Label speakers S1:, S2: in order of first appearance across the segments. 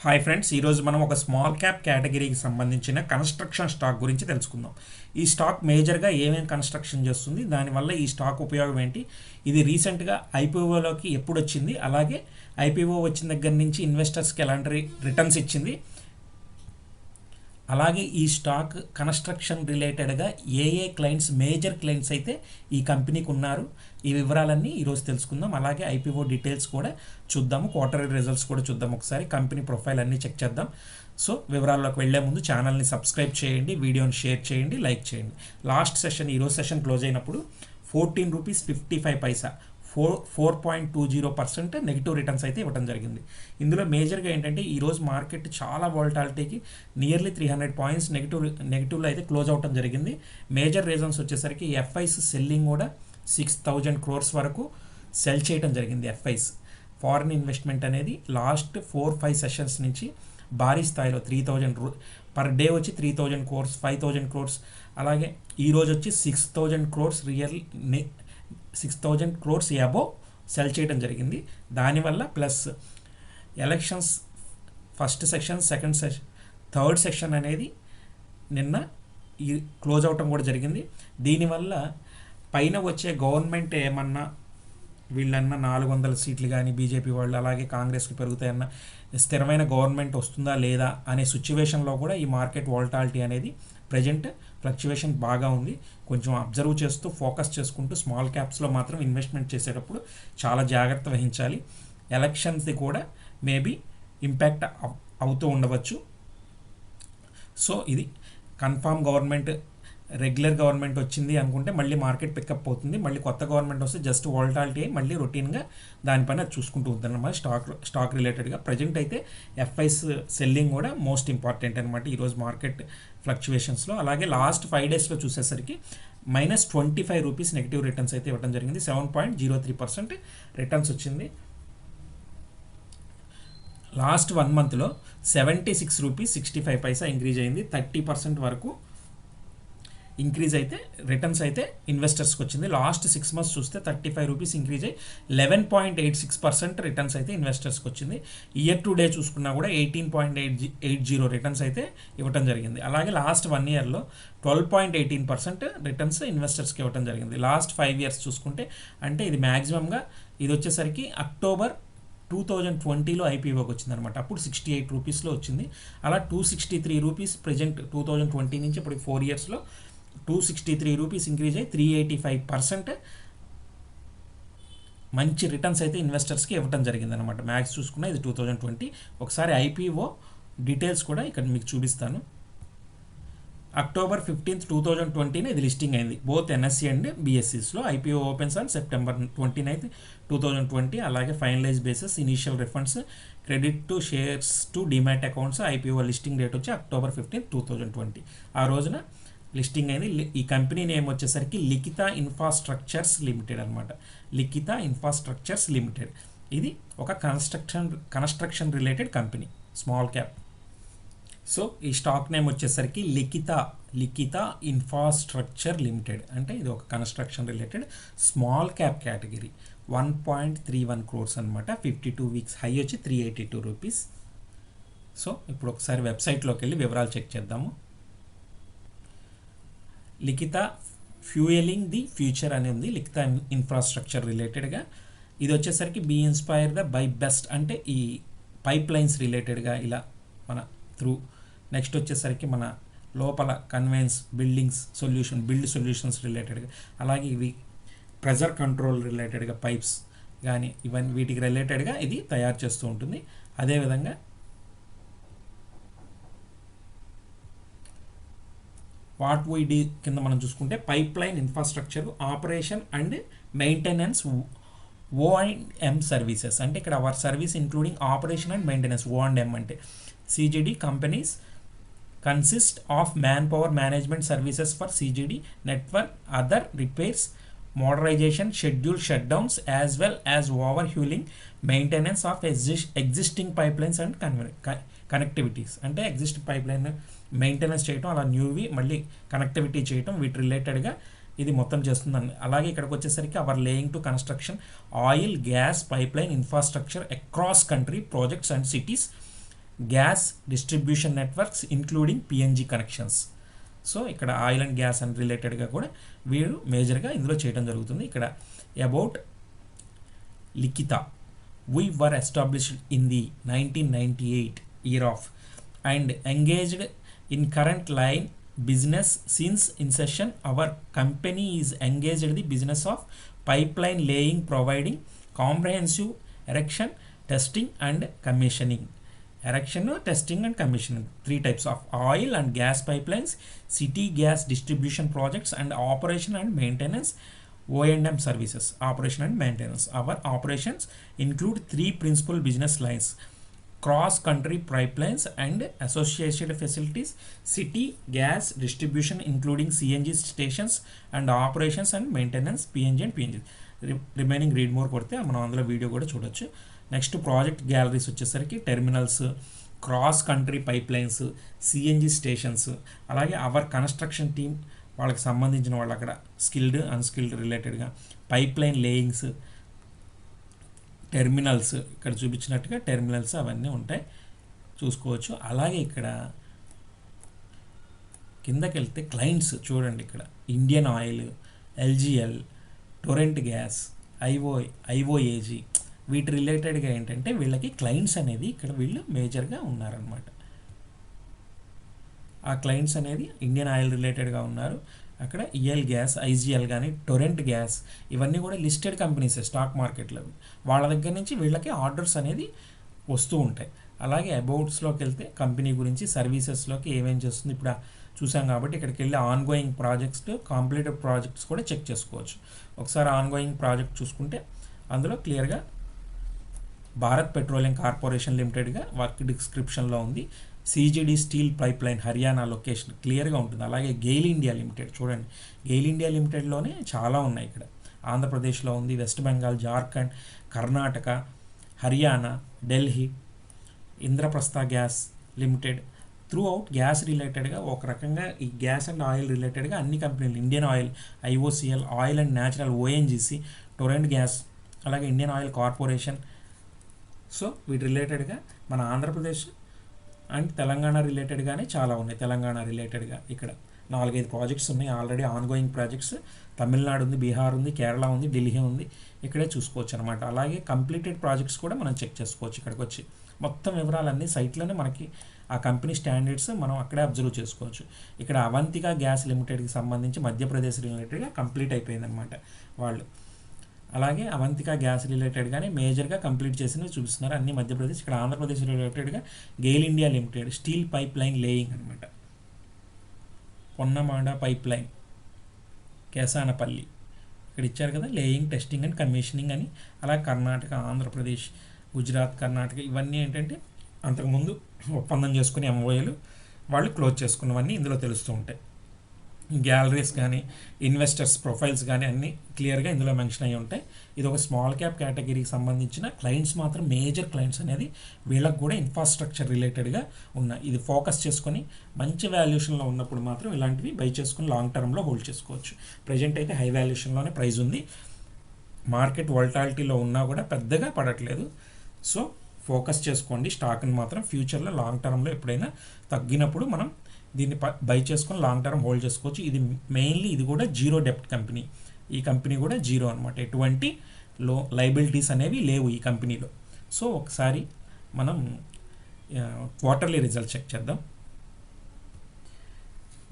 S1: Hi friends ఈరోజు మనం ఒక స్మాల్ క్యాప్ కేటగిరీకి సంబంధించిన కన్స్ట్రక్షన్ స్టాక్ గురించి తెలుసుకుందాం. ఈ స్టాక్ మేజర్గా ఏమేమి కన్స్ట్రక్షన్ చేస్తుంది దానివల్ల ఈ స్టాక్ ఉపయోగం ఏంటి ఇది రీసెంట్గా ఐపీఓలోకి ఎప్పుడు వచ్చింది అలాగే ఐపీఓ వచ్చిన దగ్గర నుంచి ఇన్వెస్టర్స్కి ఎలాంటి రిటర్న్స్ ఇచ్చింది అలాగే ఈ స్టాక్ కన్స్ట్రక్షన్ రిలేటెడ్గా ఏ ఏ క్లయింట్స్ మేజర్ క్లయింట్స్ అయితే ఈ కంపెనీకి ఉన్నారు ఈ వివరాలన్నీ ఈరోజు తెలుసుకుందాం. అలాగే ఐపీఓ డీటెయిల్స్ కూడా చూద్దాము. క్వార్టర్లీ రిజల్ట్స్ కూడా చూద్దాం ఒకసారి. కంపెనీ ప్రొఫైల్ అన్నీ చెక్ చేద్దాం. సో వివరాల్లోకి వెళ్ళే ముందు ఛానల్ని సబ్స్క్రైబ్ చేయండి వీడియోని షేర్ చేయండి లైక్ చేయండి. లాస్ట్ సెషన్ ఈరోజు సెషన్ క్లోజ్ అయినప్పుడు fourteen rupees fifty five paisa four four point two zero percent negative returns అయితే ఇవ్వడం జరిగింది. ఇందులో మేజర్గా ఏంటంటే ఈరోజు మార్కెట్ చాలా వాల్టాలిటీకి nearly three hundred points negative నెగిటివ్లో అయితే క్లోజ్ అవడం జరిగింది. మేజర్ రీజన్స్ వచ్చేసరికి ఎఫ్ఐస్ సెల్లింగ్ కూడా సిక్స్ థౌజండ్ క్రోర్స్ వరకు సెల్ చేయడం జరిగింది ఎఫ్ఐస్ ఫారిన్ ఇన్వెస్ట్మెంట్ అనేది లాస్ట్ ఫోర్ ఫైవ్ సెషన్స్ నుంచి భారీ స్థాయిలో త్రీ థౌజండ్ పర్ డే వచ్చి three thousand crores five thousand crores అలాగే ఈరోజు వచ్చి six thousand crores real six thousand crores above sell చేయడం జరిగింది. దానివల్ల plus elections first section second session third section అనేది నిన్న ఈ క్లోజ్ అవటం కూడా జరిగింది. దీనివల్ల పైన వచ్చే గవర్నమెంట్ ఏమన్నా వీళ్ళన్న నాలుగు వందల సీట్లు కానీ బీజేపీ వాళ్ళు అలాగే కాంగ్రెస్కి పెరుగుతాయన్న స్థిరమైన గవర్నమెంట్ వస్తుందా లేదా అనే సిచ్యువేషన్లో కూడా ఈ మార్కెట్ వాల్టాలిటీ అనేది ప్రజెంట్ ఫ్లక్చువేషన్ బాగా ఉంది. కొంచెం అబ్జర్వ్ చేస్తూ ఫోకస్ చేసుకుంటూ స్మాల్ క్యాప్స్లో మాత్రం ఇన్వెస్ట్మెంట్ చేసేటప్పుడు చాలా జాగ్రత్త వహించాలి. ఎలక్షన్స్ది కూడా మేబీ ఇంపాక్ట్ అవుతూ ఉండవచ్చు. సో ఇది కన్ఫామ్ గవర్నమెంట్ రెగ్యులర్ గవర్నమెంట్ వచ్చింది అనుకుంటే మళ్ళీ మార్కెట్ పికప్ అవుతుంది. మళ్ళీ కొత్త గవర్నమెంట్ వస్తే జస్ట్ వాల్టాలిటీ మళ్ళీ రొటీన్గా దానిపైన చూసుకుంటూ ఉంటుంది అనమాట స్టాక్ స్టాక్ రిలేటెడ్గా. ప్రజెంట్ అయితే ఎఫ్ఐస్ సెల్లింగ్ కూడా మోస్ట్ ఇంపార్టెంట్ అనమాట ఈరోజు మార్కెట్ ఫ్లక్చువేషన్స్లో. అలాగే లాస్ట్ ఫైవ్ డేస్లో చూసేసరికి minus twenty five rupees negative returns అయితే ఇవ్వడం జరిగింది. Seven point zero three percent returns వచ్చింది. లాస్ట్ వన్ మంత్లో seventy six rupees sixty five paisa increase అయింది. థర్టీ పర్సెంట్ వరకు ఇంక్రీజ్ అయితే రిటర్న్స్ అయితే ఇన్వెస్టర్స్కి వచ్చింది. లాస్ట్ సిక్స్ మంత్స్ చూస్తే థర్టీ ఫైవ్ రూపీస్ ఇంక్రీజ్ అయ్యి eleven point eight six percent returns అయితే ఇన్వెస్టర్స్కి వచ్చింది. ఇయర్ టు డే చూసుకున్నా కూడా eighteen point eight eight zero returns అయితే ఇవ్వడం జరిగింది. అలాగే లాస్ట్ వన్ ఇయర్లో twelve point eighteen percent returns ఇన్వెస్టర్స్కి ఇవ్వడం జరిగింది. లాస్ట్ ఫైవ్ ఇయర్స్ చూసుకుంటే అంటే ఇది మ్యాక్సిమంగా ఇది వచ్చేసరికి అక్టోబర్ టూ థౌజండ్ ట్వంటీలో ఐపీఓకి వచ్చిందనమాట అప్పుడు సిక్స్టీ ఎయిట్ రూపీస్లో వచ్చింది. అలా two sixty three rupees present two thousand twenty నుంచి ఇప్పుడు ఫోర్ ఇయర్స్లో two sixty three rupees increase అయ్యి త్రీ ఎయిటీ ఫైవ్ పర్సెంట్ మంచి రిటర్న్స్ అయితే ఇన్వెస్టర్స్కి ఇవ్వడం జరిగిందనమాట మ్యాక్స్ చూసుకున్న ఇది టూ థౌజండ్ ట్వంటీ ఒకసారి ఐపీఓ డీటెయిల్స్ కూడా ఇక్కడ మీకు చూపిస్తాను. అక్టోబర్ ఫిఫ్టీన్త్ టూ థౌజండ్ ట్వంటీనే ఇది లిస్టింగ్ అయింది. Both NSE and బీఎస్సీస్లో IPO opens on September twenty ninth two thousand twenty అలాగే finalize basis initial refunds credit to shares to demat accounts IPO listing date వచ్చి October fifteenth two thousand twenty ఆ రోజున listing అయింది ఈ company name వచ్చేసరికి లిఖిత infrastructures limited అనమాట లిఖిత infrastructures limited. ఇది ఒక construction construction related company small cap. So ఈ స్టాక్ నేమ్ వచ్చేసరికి లిఖిత లిఖిత ఇన్ఫ్రాస్ట్రక్చర్ లిమిటెడ్. అంటే ఇది ఒక construction related small cap category. One point three one crores అనమాట ఫిఫ్టీ టూ వీక్స్ హై వచ్చి three eighty two rupees. So ఇప్పుడు ఒకసారి వెబ్సైట్లోకి వెళ్ళి వివరాలు చెక్ చేద్దాము. లిఖిత ఫ్యూయలింగ్ ది ఫ్యూచర్ అని ఉంది. లిఖిత ఇన్ఫ్రాస్ట్రక్చర్ రిలేటెడ్గా ఇది వచ్చేసరికి be inspire the by best అంటే ఈ పైప్ లైన్స్ రిలేటెడ్గా ఇలా మన త్రూ నెక్స్ట్ వచ్చేసరికి మన లోపల convince buildings solution build solutions రిలేటెడ్గా అలాగే ఇవి ప్రెజర్ కంట్రోల్ రిలేటెడ్గా పైప్స్ కానీ ఇవన్నీ వీటికి రిలేటెడ్గా ఇది తయారు చేస్తూ ఉంటుంది. అదేవిధంగా వాట్ వీ డి కింద మనం చూసుకుంటే pipe line infrastructure operation and maintenance O and M services. అంటే ఇక్కడ our service including operation and maintenance O and M అంటే CGD companies consist of man power management services for CGD network other repairs modernization schedule shut downs as well as over hauling maintenance of exist existing pipe lines and connectivities. అంటే exist pipe line maintenance చేయటం అలా న్యూవి మళ్ళీ connectivity చేయటం వీటి రిలేటెడ్గా ఇది మొత్తం చేస్తుందండి. అలాగే ఇక్కడికి వచ్చేసరికి our laying to construction oil gas pipeline infrastructure across country projects and cities gas distribution networks including PNG connections so ఇక్కడ ఆయిల్ అండ్ గ్యాస్ అండ్ రిలేటెడ్గా కూడా వీరు మేజర్గా ఇందులో చేయడం జరుగుతుంది. ఇక్కడ about Likhitha we were established in the nineteen ninety eight year of and engaged in current line business since inception our company is engaged in the business of pipeline laying providing comprehensive erection testing and commissioning. Erection testing and commissioning. Three types of oil and gas pipelines city gas distribution projects and operation and maintenance O&M services. Operation and maintenance. Our operations include three principal business lines. Cross country pipelines and associated facilities city gas distribution including CNG stations and operations and maintenance PNG and png remaining read more కొడితే మనం అందులో video కూడా చూడొచ్చు. Next project galleries వచ్చేసరికి terminals cross country pipe lines CNG stations అలాగే our construction team వాళ్ళకి సంబంధించిన వాళ్ళు అక్కడ స్కిల్డ్ అన్స్కిల్డ్ రిలేటెడ్గా పైప్ లైన్ లేయింగ్స్ టెర్మినల్స్ ఇక్కడ చూపించినట్టుగా టెర్మినల్స్ అవన్నీ ఉంటాయి. చూసుకోవచ్చు. అలాగే ఇక్కడ కిందకి వెళ్తే క్లయింట్స్ చూడండి ఇక్కడ. Indian Oil LGL Torrent Gas IO IOAG వీటి రిలేటెడ్గా ఏంటంటే వీళ్ళకి క్లయింట్స్ అనేది ఇక్కడ వీళ్ళు మేజర్గా ఉన్నారనమాట ఆ క్లయింట్స్ అనేది ఇండియన్ ఆయిల్ రిలేటెడ్గా ఉన్నారు. అక్కడ ఈఎల్ గ్యాస్ ఐజీఎల్ కానీ టొరెంట్ గ్యాస్ ఇవన్నీ కూడా లిస్టెడ్ కంపెనీస్ స్టాక్ మార్కెట్లో వాళ్ళ దగ్గర నుంచి వీళ్ళకి ఆర్డర్స్ అనేది వస్తూ ఉంటాయి. అలాగే అబౌట్స్లోకి వెళ్తే కంపెనీ గురించి సర్వీసెస్లోకి ఏమేం చేస్తుంది ఇప్పుడు చూసాం కాబట్టి ఇక్కడికి వెళ్ళి ఆన్గోయింగ్ ప్రాజెక్ట్స్ కాంప్లీటెడ్ ప్రాజెక్ట్స్ కూడా చెక్ చేసుకోవచ్చు. ఒకసారి ఆన్గోయింగ్ ప్రాజెక్ట్ చూసుకుంటే అందులో క్లియర్గా భారత్ పెట్రోలియం కార్పొరేషన్ లిమిటెడ్గా వర్క్ డిస్క్రిప్షన్లో ఉంది. CGD steel pipe line Haryana location క్లియర్గా ఉంటుంది. అలాగే గెయిల్ ఇండియా లిమిటెడ్ చూడండి. గెయిల్ ఇండియా లిమిటెడ్లోనే చాలా ఉన్నాయి ఇక్కడ. ఆంధ్రప్రదేశ్లో ఉంది West Bengal Jharkhand Karnataka Haryana Delhi Indraprastha Gas Limited throughout gas రిలేటెడ్గా ఒక రకంగా ఈ గ్యాస్ అండ్ ఆయిల్ రిలేటెడ్గా అన్ని కంపెనీలు Indian Oil IOCL oil and natural ONGC Torrent Gas అలాగే ఇండియన్ ఆయిల్ కార్పొరేషన్ సో వీటి రిలేటెడ్గా మన ఆంధ్రప్రదేశ్ అండ్ తెలంగాణ రిలేటెడ్గానే చాలా ఉన్నాయి. తెలంగాణ రిలేటెడ్గా ఇక్కడ నాలుగైదు ప్రాజెక్ట్స్ ఉన్నాయి. ఆల్రెడీ ఆన్గోయింగ్ ప్రాజెక్ట్స్ తమిళనాడు ఉంది బీహార్ ఉంది కేరళ ఉంది ఢిల్లీ ఉంది. ఇక్కడే చూసుకోవచ్చు అనమాట అలాగే కంప్లీటెడ్ ప్రాజెక్ట్స్ కూడా మనం చెక్ చేసుకోవచ్చు ఇక్కడికి వచ్చి మొత్తం వివరాలన్నీ సైట్లోనే మనకి ఆ కంపెనీ స్టాండర్డ్స్ మనం అక్కడే అబ్జర్వ్ చేసుకోవచ్చు. ఇక్కడ అవంతిక గ్యాస్ లిమిటెడ్కి సంబంధించి మధ్యప్రదేశ్ రిలేటెడ్గా కంప్లీట్ అయిపోయిందనమాట వాళ్ళు. అలాగే అవంతిక గ్యాస్ రిలేటెడ్గానే మేజర్గా కంప్లీట్ చేసినవి చూపిస్తున్నారు. అన్ని మధ్యప్రదేశ్ ఇక్కడ ఆంధ్రప్రదేశ్ రిలేటెడ్గా GAIL India Limited steel pipe line laying అనమాట పొన్నమాడ పైప్ లైన్ కేసానపల్లి. ఇక్కడ ఇచ్చారు కదా లేయింగ్ టెస్టింగ్ అండ్ కమిషనింగ్ అని. అలా కర్ణాటక ఆంధ్రప్రదేశ్ గుజరాత్ కర్ణాటక ఇవన్నీ ఏంటంటే అంతకుముందు ఒప్పందం చేసుకునే ఎంఓఏలు వాళ్ళు క్లోజ్ చేసుకున్నవన్నీ ఇందులో తెలుస్తూ ఉంటాయి. గ్యాలరీస్ కానీ ఇన్వెస్టర్స్ ప్రొఫైల్స్ కానీ అన్నీ క్లియర్గా ఇందులో మెన్షన్ అయ్యి ఉంటాయి. ఇది ఒక స్మాల్ క్యాప్ కేటగిరీకి సంబంధించిన క్లయింట్స్ మాత్రం మేజర్ క్లయింట్స్ అనేది వీళ్ళకి కూడా ఇన్ఫ్రాస్ట్రక్చర్ రిలేటెడ్గా ఉన్నాయి. ఇది ఫోకస్ చేసుకొని మంచి వాల్యుయేషన్లో ఉన్నప్పుడు మాత్రం ఇలాంటివి బై చేసుకుని లాంగ్ టర్మ్లో హోల్డ్ చేసుకోవచ్చు. ప్రజెంట్ అయితే హై వాల్యుయేషన్లోనే ప్రైస్ ఉంది. మార్కెట్ వాల్టాలిటీలో ఉన్నా కూడా పెద్దగా పడట్లేదు. సో ఫోకస్ చేసుకోండి. స్టాక్ని మాత్రం ఫ్యూచర్లో లాంగ్ టర్మ్లో ఎప్పుడైనా తగ్గినప్పుడు మనం దీన్ని బై చేసుకొని లాంగ్ టర్మ్ హోల్డ్ చేసుకోవచ్చు. ఇది మెయిన్లీ ఇది కూడా జీరో డెప్ట్ కంపెనీ ఈ కంపెనీ కూడా జీరో అనమాట ఎటువంటి లో లైబిలిటీస్ అనేవి లేవు ఈ కంపెనీలో సో ఒకసారి మనం క్వార్టర్లీ రిజల్ట్ చెక్ చేద్దాం.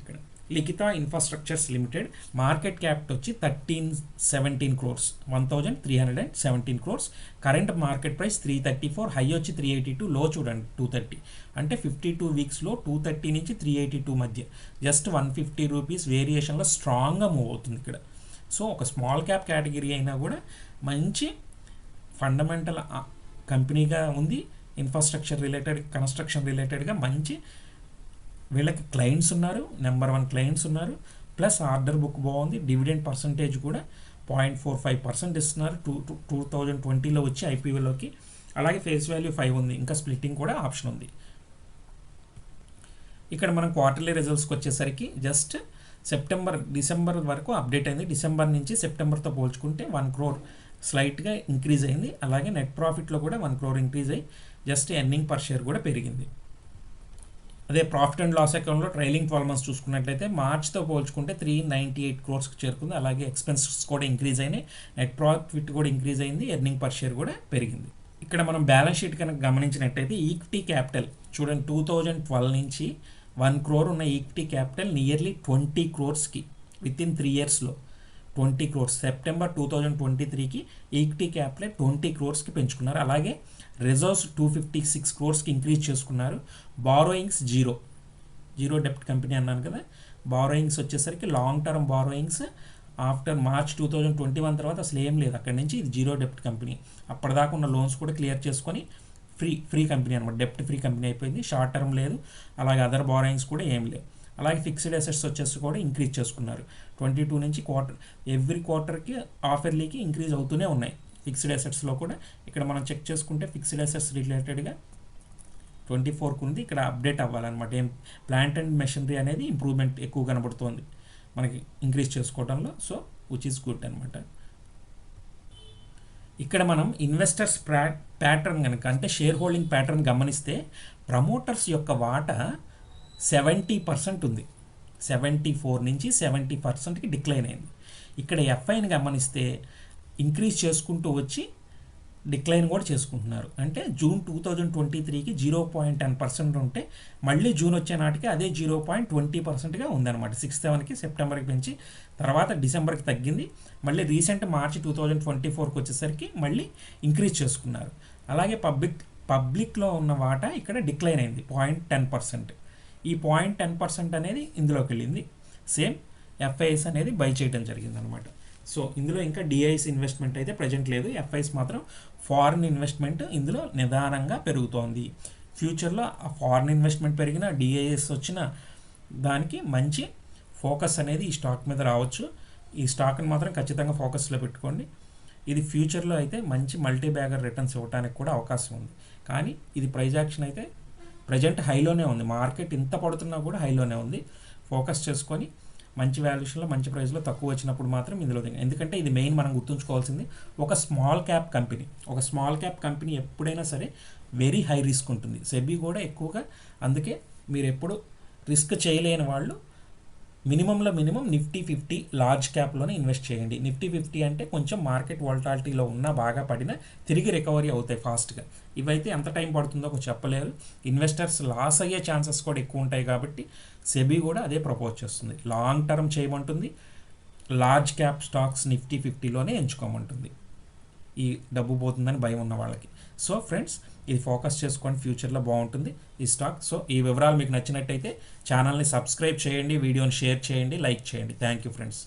S1: ఇక్కడ. Likhitha infrastructures limited market cap వచ్చి thirteen seventeen crores one thousand three hundred and seventeen crores. Current market price three thirty four high వచ్చి త్రీ ఎయిటీ టూ లో చూడండి టూ థర్టీ. అంటే fifty two వీక్స్లో two thirty నుంచి three eighty two మధ్య. Just one fifty rupees వేరియేషన్లో స్ట్రాంగ్గా move అవుతుంది ఇక్కడ. సో ఒక స్మాల్ క్యాప్ కేటగిరీ అయినా కూడా మంచి ఫండమెంటల్ కంపెనీగా ఉంది. ఇన్ఫ్రాస్ట్రక్చర్ రిలేటెడ్ కన్స్ట్రక్షన్ రిలేటెడ్గా మంచి వీళ్ళకి క్లయింట్స్ ఉన్నారు నెంబర్ వన్ క్లయింట్స్ ఉన్నారు ప్లస్ ఆర్డర్ బుక్ బాగుంది డివిడెండ్ పర్సంటేజ్ కూడా పాయింట్ ఫోర్ ఫైవ్ పర్సెంట్ ఇస్తున్నారు టూ టూ టూ థౌజండ్ ట్వంటీలో వచ్చి ఐపీఓలోకి అలాగే ఫేస్ వాల్యూ ఫైవ్ ఉంది ఇంకా స్ప్లిట్టింగ్ కూడా ఆప్షన్ ఉంది. ఇక్కడ మనం క్వార్టర్లీ రిజల్ట్స్కి వచ్చేసరికి జస్ట్ సెప్టెంబర్ డిసెంబర్ వరకు అప్డేట్ అయింది. డిసెంబర్ నుంచి సెప్టెంబర్తో పోల్చుకుంటే వన్ క్రోర్ స్లైట్గా ఇంక్రీజ్ అయింది. అలాగే నెట్ ప్రాఫిట్లో కూడా వన్ క్రోర్ ఇంక్రీజ్ అయ్యి జస్ట్ ఎర్నింగ్ పర్ షేర్ కూడా పెరిగింది. అదే ప్రాఫిట్ అండ్ లాస్ అకౌంట్లో ట్రైలింగ్ ట్వెల్వ్ మంత్స్ చూసుకున్నట్లయితే మార్చ్తో పోల్చుకుంటే త్రీ నైంటీ ఎయిట్ క్రోర్స్కి చేరుకుంది. అలాగే ఎక్స్పెన్సెస్ కూడా ఇంక్రీజ్ అయినాయి. నెట్ ప్రాఫిట్ కూడా ఇంక్రీజ్ అయింది. ఎర్నింగ్ పర్ షేర్ కూడా పెరిగింది. ఇక్కడ మనం బ్యాలెన్స్ షీట్ కనుక గమనించినట్టయితే ఈక్విటీ క్యాపిటల్ చూడండి టూ థౌజండ్ ట్వెల్వ్ నుంచి వన్ క్రోర్ ఉన్న ఈక్విటీ క్యాపిటల్ నియర్లీ ట్వంటీ క్రోర్స్కి విత్ ఇన్ త్రీ ఇయర్స్లో twenty crores September two thousand twenty త్రీకి ఈక్విటీ క్యాపిటల్ ట్వంటీ క్రోర్స్కి పెంచుకున్నారు. అలాగే రిజర్వ్స్ టూ ఫిఫ్టీ సిక్స్ క్రోర్స్కి ఇంక్రీజ్ చేసుకున్నారు. Borrowings zero. జీరో డెప్ట్ కంపెనీ అన్నాను కదా. బారోయింగ్స్ వచ్చేసరికి long term borrowings. After March two thousand twenty one తర్వాత అసలు ఏం లేదు. అక్కడి నుంచి ఇది జీరో డెప్ట్ కంపెనీ. అప్పటిదాకా ఉన్న లోన్స్ కూడా క్లియర్ చేసుకొని ఫ్రీ ఫ్రీ కంపెనీ అనమాట డెప్ట్ ఫ్రీ కంపెనీ అయిపోయింది. షార్ట్ టర్మ్ లేదు. అలాగే అదర్ బారోయింగ్స్ కూడా ఏం లేవు. అలాగే ఫిక్స్డ్ అసెట్స్ వచ్చేసి కూడా ఇంక్రీజ్ చేసుకున్నారు. ట్వంటీ టూ నుంచి క్వార్టర్ ఎవ్రీ క్వార్టర్కి ఆఫర్లీకి ఇంక్రీజ్ అవుతూనే ఉన్నాయి. ఫిక్స్డ్ అసెట్స్లో కూడా ఇక్కడ మనం చెక్ చేసుకుంటే ఫిక్స్డ్ అసెట్స్ రిలేటెడ్గా ట్వంటీ ఫోర్కి ఉంది ఇక్కడ అప్డేట్ అవ్వాలన్నమాట. ఏం ప్లాంట్ అండ్ మెషినరీ అనేది ఇంప్రూవ్మెంట్ ఎక్కువ కనబడుతోంది. మనకి ఇంక్రీజ్ చేసుకోవడంలో సో విచ్ ఈస్ గుడ్ అనమాట ఇక్కడ మనం ఇన్వెస్టర్స్ ప్రా ప్యాటర్న్ కనుక అంటే షేర్ హోల్డింగ్ ప్యాటర్న్ గమనిస్తే ప్రమోటర్స్ యొక్క వాటా సెవెంటీ పర్సెంట్ ఉంది. సెవెంటీ ఫోర్ నుంచి సెవెంటీ పర్సెంట్కి డిక్లైన్ అయింది. ఇక్కడ ఎఫ్ఐని గమనిస్తే ఇంక్రీజ్ చేసుకుంటూ వచ్చి డిక్లైన్ కూడా చేసుకుంటున్నారు. అంటే జూన్ టూ థౌజండ్ ట్వంటీ త్రీకి జీరో పాయింట్ టెన్ పర్సెంట్ ఉంటే మళ్ళీ జూన్ వచ్చే నాటికి అదే జీరో పాయింట్ ట్వంటీ పర్సెంట్గా ఉందన్నమాట. సిక్స్ సెవెన్కి సెప్టెంబర్కి పెంచి తర్వాత డిసెంబర్కి తగ్గింది. మళ్ళీ recent March two thousand twenty ఫోర్కి వచ్చేసరికి మళ్ళీ ఇంక్రీజ్ చేసుకున్నారు. అలాగే పబ్లిక్ పబ్లిక్లో ఉన్న వాటా ఇక్కడ డిక్లైన్ అయింది పాయింట్ టెన్ పర్సెంట్. ఈ పాయింట్ టెన్ పర్సెంట్ అనేది ఇందులోకి వెళ్ళింది. సేమ్ ఎఫ్ఐఎస్ అనేది బై చేయడం జరిగింది అనమాట సో ఇందులో ఇంకా డిఐఎస్ ఇన్వెస్ట్మెంట్ అయితే ప్రజెంట్ లేదు. ఎఫ్ఐఎస్ మాత్రం ఫారిన్ ఇన్వెస్ట్మెంట్ ఇందులో నిదానంగా పెరుగుతోంది. ఫ్యూచర్లో ఆ ఫారిన్ ఇన్వెస్ట్మెంట్ పెరిగిన డిఐఎస్ వచ్చిన దానికి మంచి ఫోకస్ అనేది ఈ స్టాక్ మీద రావచ్చు. ఈ స్టాక్ని మాత్రం ఖచ్చితంగా ఫోకస్లో పెట్టుకోండి. ఇది ఫ్యూచర్లో అయితే మంచి మల్టీ బ్యాగర్ రిటర్న్స్ ఇవ్వడానికి కూడా అవకాశం ఉంది. కానీ ఇది ప్రైజ్ యాక్షన్ అయితే ప్రజెంట్ హైలోనే ఉంది. మార్కెట్ ఇంత పడుతున్నా కూడా హైలోనే ఉంది. ఫోకస్ చేసుకొని మంచి వాల్యుయేషన్లో మంచి ప్రైస్లో తక్కువ వచ్చినప్పుడు మాత్రం ఇందులో దిగ ఎందుకంటే ఇది మెయిన్ మనం గుర్తుంచుకోవాల్సింది ఒక స్మాల్ క్యాప్ కంపెనీ. ఒక స్మాల్ క్యాప్ కంపెనీ ఎప్పుడైనా సరే వెరీ హై రిస్క్ ఉంటుంది. సెబీ కూడా ఎక్కువగా అందుకే మీరు ఎప్పుడు రిస్క్ చేయలేని వాళ్ళు మినిమంలో మినిమం నిఫ్టీ ఫిఫ్టీ లార్జ్ క్యాప్లోనే ఇన్వెస్ట్ చేయండి. నిఫ్టీ ఫిఫ్టీ అంటే కొంచెం మార్కెట్ వాలటాలిటీలో ఉన్నా బాగా పడినా తిరిగి రికవరీ అవుతాయి ఫాస్ట్గా. ఇవైతే ఎంత టైం పడుతుందో ఒక చెప్పలేరు. ఇన్వెస్టర్స్ లాస్ అయ్యే ఛాన్సెస్ కూడా ఎక్కువ ఉంటాయి కాబట్టి సెబీ కూడా అదే ప్రపోజ్ చేస్తుంది. లాంగ్ టర్మ్ చేయమంటుంది. లార్జ్ క్యాప్ స్టాక్స్ నిఫ్టీ ఫిఫ్టీలోనే ఎంచుకోమంటుంది. ఈ డబ్బు పోతుందని భయం ఉన్న వాళ్ళకి. సో ఫ్రెండ్స్ ఇది ఫోకస్ చేసుకోండి ఫ్యూచర్లో బాగుంటుంది ఈ స్టాక్. సో ఈ వివరాలు మీకు నచ్చినట్టయితే ఛానల్ని సబ్స్క్రైబ్ చేయండి వీడియోని షేర్ చేయండి లైక్ చేయండి. Thank you friends.